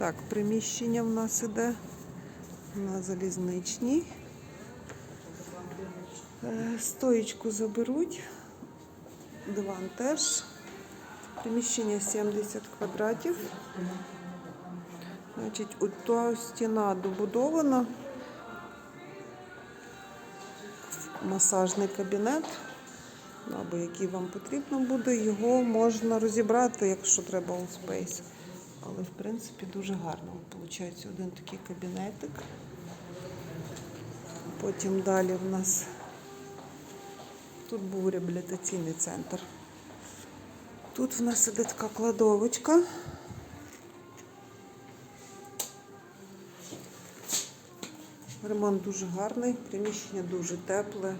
Так, приміщення в нас іде на залізничній. Е, Стоїчку заберуть. Диван теж. Приміщення 70 квадратів. Значить, та стіна добудована. Масажний кабінет, або який вам потрібно буде, його можна розібрати, якщо треба у спейс. Але, в принципі, дуже гарно. Виходить один такий кабінетик. Потім далі в нас тут був реабілітаційний центр. Тут в нас іде така кладовочка. Ремонт дуже гарний, приміщення дуже тепле,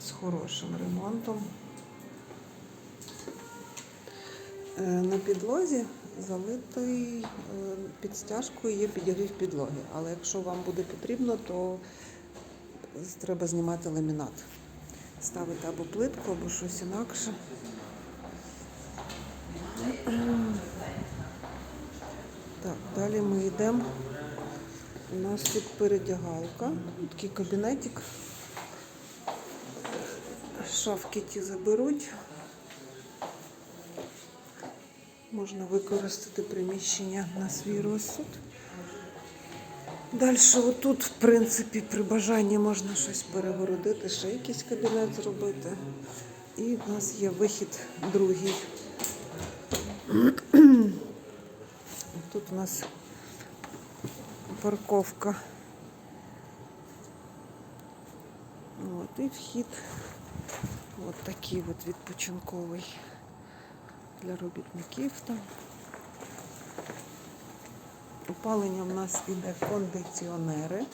з хорошим ремонтом. На підлозі залитий е, під стяжкою є підігрів підлоги. Але якщо вам буде потрібно, то треба знімати ламінат. Ставити або плитку, або щось інакше. Так, далі ми йдемо. У нас тут передягалка, такий кабінетик. Шафки ті заберуть. Можна використати приміщення на свій розсуд. Далі отут, в принципі, при бажанні можна щось перегородити, ще якийсь кабінет зробити. І в нас є вихід другий. Тут у нас парковка. От, і вхід от такий от відпочинковий для робітників там. Опалення в нас іде кондиціонери.